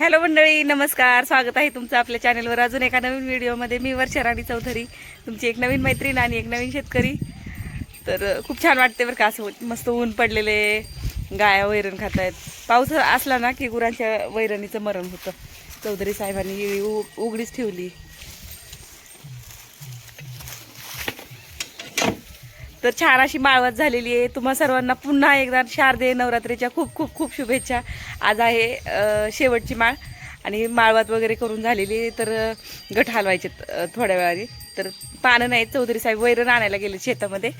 Hello मंडळी नमस्कार. स्वागत आहे तुमचं आपल्या चॅनलवर अजून एका नवीन व्हिडिओमध्ये मी वर्षा राणी चौधरी तुमची एक नवीन मैत्रीण आणि एक नवीन शेतकरी. तर खूप छान वाटते बरं का असं मस्त ऊन पडलेले गाया वैरण खात आहेत पाऊस असला ना की गुरांच्या वैरणीचं मरण होतं. चौधरी साहेबांनी उ- उघडीच ठेवली. तर छान अशी माळवत झालेली आहे. तुम्हा सर्वांना पुन्हा एकदा शारदे नवरात्रीच्या खूप खूप खूप शुभेच्छा. आज आहे शेवटची माळ आणि माळवत वगैरे करून झालेली तर गट हलवायचे थोड्या वेळाने. तर पानं नाहीत चौधरी साहेब वैरण आणायला गेले शेतामध्ये.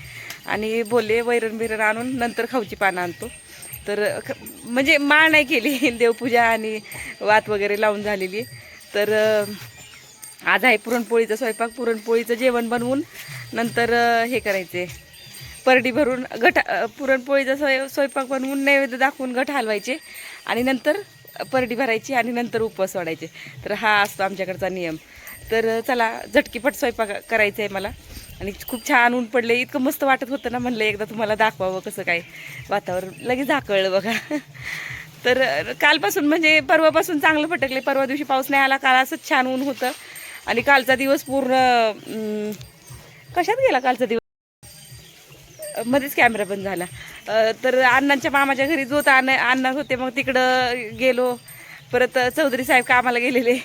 आणि बोलले वैरण बिरण आणून नंतर खाऊची पानं आणतो. तर ख- म्हणजे माळ नाही केली. देवपूजा आणि वात वगैरे लावून झालेली तर आज आहे पुरणपोळीचा स्वयंपाक. पुरणपोळीचं जेवण बनवून नंतर हे करायचे परडी भरून गट पुरणपोळीचा स्वय स्वयंपाक बनवून नैवेद्य दाखवून गट हलवायचे आणि नंतर परडी भरायची आणि नंतर उपवास सोडायचे तर हा असतो आमच्याकडचा नियम. तर चला झटकीपट स्वयंपाक करायचा आहे मला. आणि खूप छान ऊन पडले इतकं मस्त वाटत होतं ना म्हणलं एकदा तुम्हाला दाखवावं कसं काय. वातावरण लगेच झाकळलं बघा. तर कालपासून म्हणजे परवापासून चांगलं फटकले परवा दिवशी पाऊस नाही आला काल असंच छान ऊन होतं. आणि कालचा दिवस पूर्ण कशात गेला कालचा दिवस? मध्येच कॅमेरा बंद झाला. तर अण्णांच्या मामाच्या घरी जोत आण आणणार होते मग तिकडं गेलो. परत चौधरी साहेब कामाला गेलेले?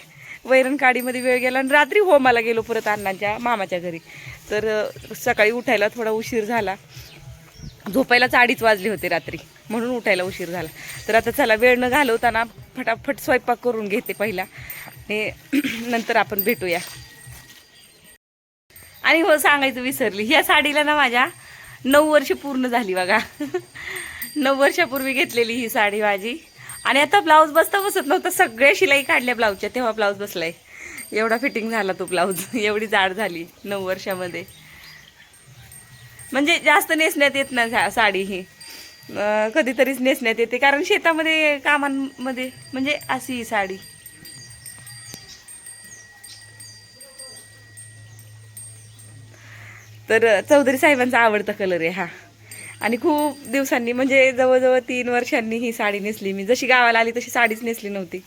वैरण काडीमध्ये वेळ गेला आणि रात्री होमाला गेलो परत अण्णांच्या मामाच्या घरी. तर सकाळी उठायला थोडा उशीर झाला. झोपायलाच अडीच वाजले होते रात्री म्हणून उठायला उशीर झाला. तर आता चला वेळ न घालवताना फटाफट स्वयंपाक करून घेते पहिला. आणि नंतर आपण भेटूया. आणि हो सांगायचं विसरली. ह्या साडीला ना माझ्या नऊ वर्ष पूर्ण झाली बघा. नऊ वर्षापूर्वी घेतलेली ही साडी माझी. आणि आता ब्लाऊज बसता बसत नव्हता. सगळ्या शिलाई काढल्या ब्लाऊजच्या तेव्हा ब्लाऊज बसलाय. एवढा फिटिंग झाला तो ब्लाऊज. एवढी जाड झाली नऊ वर्षामध्ये. म्हणजे जास्त नेसण्यात येत नाही सा- साडी ही. कधीतरीच नेसण्यात येते. कारण शेतामध्ये कामांमध्ये म्हणजे अशी ही साडी. तर चौधरी साहेबांचा आवडता कलर आहे हा. आणि खूप दिवसांनी म्हणजे जवळजवळ तीन वर्षांनी ही साडी नेसली मी. जशी गावाला आली तशी साडीच नेसली नव्हती.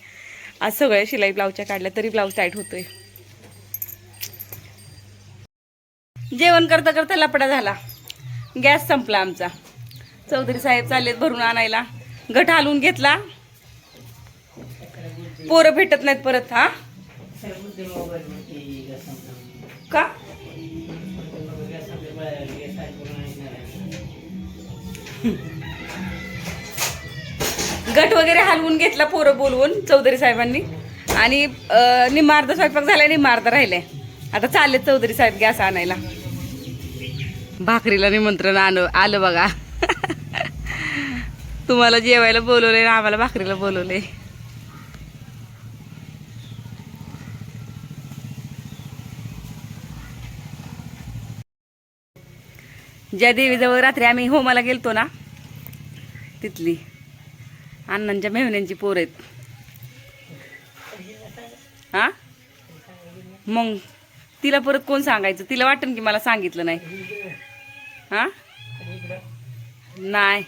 आज सगळ्या शिलाई ब्लाऊजच्या काढल्या तरी ब्लाऊज टाईट होतोय. जेवण करता करता लपडा झाला. गॅस संपला आमचा. चौधरी साहेब चाललेत भरून आणायला. गट हालवून घेतला. पोरं भेटत नाहीत परत हा. का? गट वगैरे हलवून घेतला पोरं बोलवून चौधरी साहेबांनी. आणि निमार्ध स्वयंपाक झाला निमार्ध राहिले आता चालले चौधरी साहेब गॅस आणायला. भाकरीला निमंत्रण आलं आलं बघा. तुम्हाला जेवायला बोलवले आम्हाला भाकरीला बोलवले ज्या देवीजवळ रात्री आम्ही होमाला गेलतो ना तिथली अण्णांच्या मेहण्यांची पोर आहेत. हा? मग तिला परत कोण सांगायचं? तिला वाटन की मला सांगितलं नाही. हा? नाही.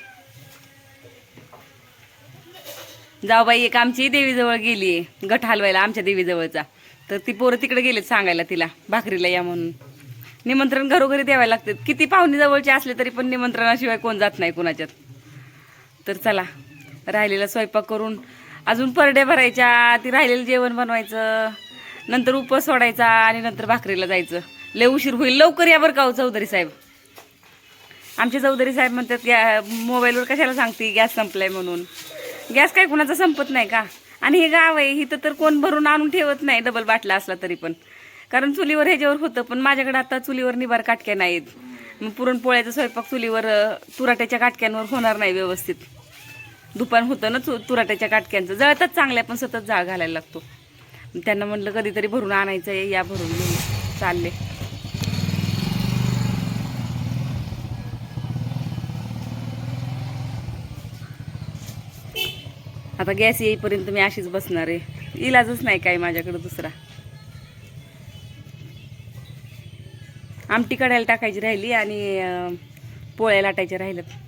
जाऊबाई एक आमची देवीजवळ गेली गट हलवायला आमच्या देवीजवळचा. तर ती पोरं तिकडे गेलेत सांगायला तिला भाकरीला या म्हणून. निमंत्रण घरोघरी द्यावे लागते किती पाहुणे जवळचे असले तरी पण निमंत्रणाशिवाय कोण जात नाही कोणाच्यात. तर चला राहिलेला स्वयंपाक करून अजून परड्या भरायच्या ती राहिलेलं जेवण बनवायचं नंतर उपवास सोडायचा आणि नंतर भाकरीला जायचं. लय उशीर होईल. लवकर या बरं का हो चौधरी साहेब. आमचे चौधरी साहेब म्हणतात गॅ मोबाईलवर कशाला सांगते? गॅस संपलाय म्हणून. गॅस काय कुणाचा संपत नाही का? आणि हे गाव आहे इथं तर कोण भरून आणून ठेवत नाही डबल बाटला असला तरी पण. कारण चुलीवर ह्याच्यावर होतं पण माझ्याकडे आता चुलीवर निबार काटक्या नाहीत. मग पुरणपोळ्याचा स्वयंपाक चुलीवर तुराट्याच्या काटक्यांवर होणार नाही व्यवस्थित. दुपार होतं ना चु तुराट्याच्या काटक्यांचं. जळतात चांगल्या पण सतत जाळ घालायला लागतो. त्यांना म्हणलं कधीतरी भरून आणायचं आहे या भरून घेऊन. चालले. आता गॅस येईपर्यंत मी अशीच बसणार आहे. इलाजच नाही काय माझ्याकडं दुसरा. आमटी कढायला टाकायची राहिली आणि पोळ्या लाटायच्या राहिल्यात.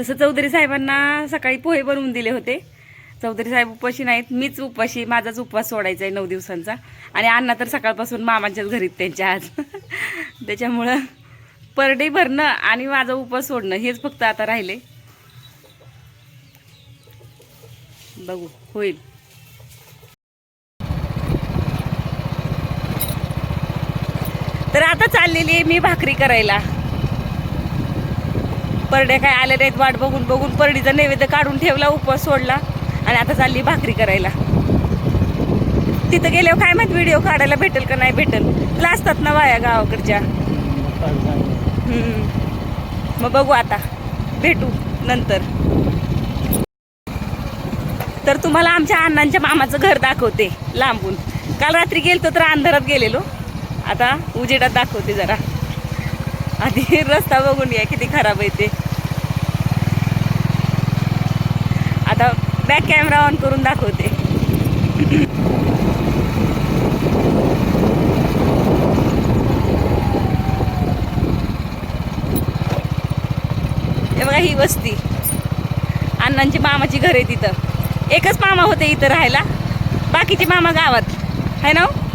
तसं चौधरी साहेबांना सकाळी पोहे बनवून दिले होते. चौधरी साहेब उपाशी नाहीत मीच उपाशी माझाच उपवास सोडायचा आहे नऊ दिवसांचा. आणि अण्णा तर सकाळपासून मामाच्याच घरीत त्यांच्या आज. त्याच्यामुळं पर डे भरणं आणि माझा उपवास सोडणं हेच फक्त आता राहिले. बघू होईल. तर आता चाललेली आहे मी भाकरी करायला. परड्या काय आल्या नाहीत वाट बघून बघून परडीचा नैवेद्य काढून ठेवला उपवास सोडला आणि आता चालली भाकरी करायला. तिथं गेल्यावर काय माहीत व्हिडिओ काढायला भेटेल का नाही भेटेल. लाजतात ना वाया गावाकडच्या. मग बघू आता. भेटू नंतर. तर तुम्हाला आमच्या अण्णांच्या मामाचं घर दाखवते लांबून. काल रात्री गेलतो तर अंधारात गेलेलो. आता उजेडात दाखवते जरा. आधी रस्ता बघून या किती खराब आहे ते. आता बॅक कॅमेरा ऑन करून दाखवते. बघा ही वस्ती. अण्णांची मामाची घर आहे तिथं. एकच मामा होते इथं राहायला. बाकीचे मामा गावात. आहे ना? हो?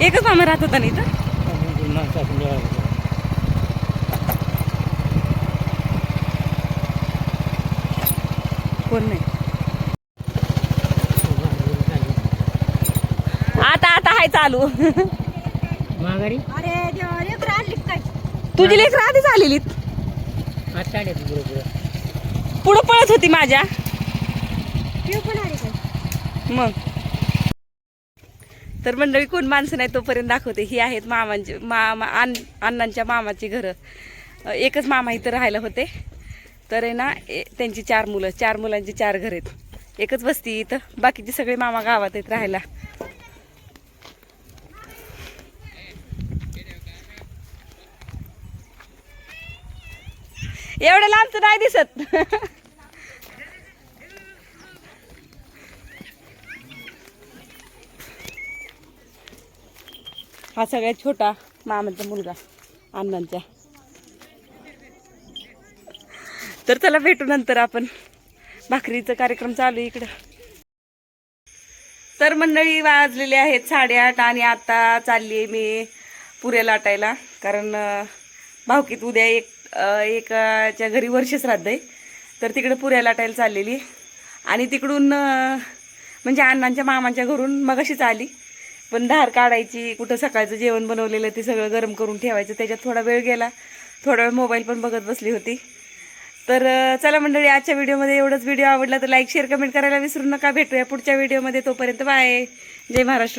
एकच मामा राहत होता ना इथं? कोण नाही. आता आता हाय चालू. माघारी? अरे देवा लेकरं आणली काय? तुझी लेकर आधीच आलेली आज काढायचं बरोबर पुढं पळत होती माझ्या. ते पण आले काय? मग? तर मंडळी कोण माणसं नाही तोपर्यंत दाखवते. ही आहेत मामांची मामा अण्ण अण्णांच्या मामाची घरं. एकच मामा इथं राहायला होते. तर आहे ना ए- त्यांची चार मुलं चार मुलांची चार घर आहेत. एकच वस्ती इथं. बाकीचे सगळे मामा गावात आहेत राहायला. एवढं लांबचं नाही दिसत. हा सगळ्यात छोटा मामांचा मुलगा अण्णांचा तर चला भेटू नंतर आपण. भाकरीचा कार्यक्रम चालू आहे इकडं. तर मंडळी वाजलेले आहेत साडेआठ आणि आता चालली आहे मी पुऱ्या लाटायला. कारण भावकीत उद्या एक एकाच्या घरी वर्ष श्राद्ध आहे. तर तिकडे पुऱ्या लाटायला चाललेली आणि तिकडून म्हणजे अण्णांच्या मामांच्या घरून मगाशीच आली. पण धार काढायची कुठं सकाळचं जेवण बनवलेलं ते सगळं गरम करून ठेवायचं. त्याच्यात थोडा वेळ गेला. थोडा वेळ मोबाईल पण बघत बसली होती. तर चला मंडळी आजच्या व्हिडिओमध्ये एवढंच. व्हिडिओ आवडला तर लाईक शेअर कमेंट करायला विसरू नका. भेटूया पुढच्या व्हिडिओमध्ये. तोपर्यंत बाय जय महाराष्ट्र.